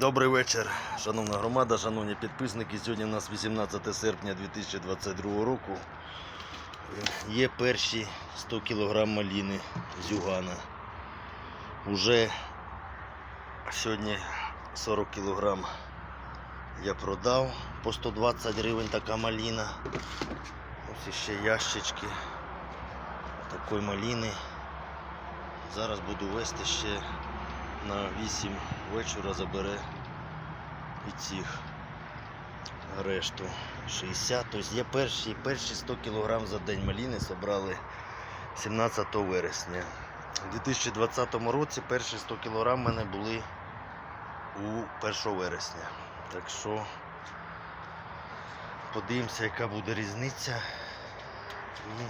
Добрий вечір, шановна громада, шановні підписники. Сьогодні у нас 18 серпня 2022 року. Є перші 100 кг маліни з Югана. Уже сьогодні 40 кг я продав по 120 гривень така маліна. Ось ще ящички такої маліни. Зараз буду вести ще на 8 вечора забере і цих решту 60. Тобто є перші, перші 100 кг за день маліни зібрали 17 вересня. У 2020 році перші 100 кг в мене були у 1 вересня. Так що подивимося, яка буде різниця. І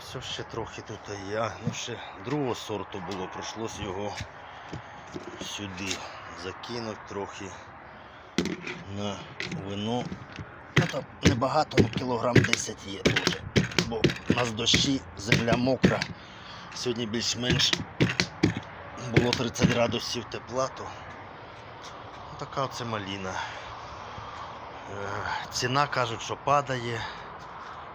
все ще трохи тут є. Ну ще другого сорту було, прийшлось його сюди закинути трохи на вино. Ну там небагато, ну кілограм 10 є дуже. Бо у нас дощі, земля мокра. Сьогодні більш-менш було 30 градусів тепла, то така оце маліна. Е, Ціна кажуть, що падає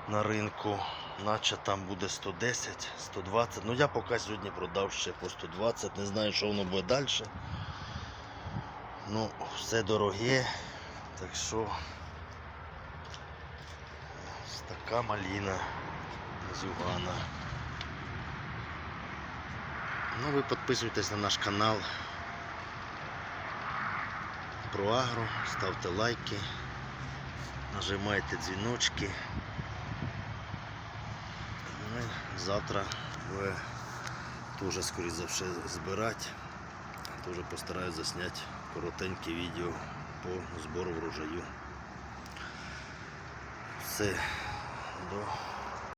на ринку, наче там буде 110, 120. Ну я поки сьогодні продав ще по 120, не знаю, що воно буде далі. Ну, все дороге, так що ось така маліна з Югана. Ну, ви підписуйтесь на наш канал про агро, ставте лайки, нажимайте дзвіночки. Завтра буде теж, скоріше за все, збирати. Теж постараюсь засняти коротеньке відео по збору врожаю. Все, до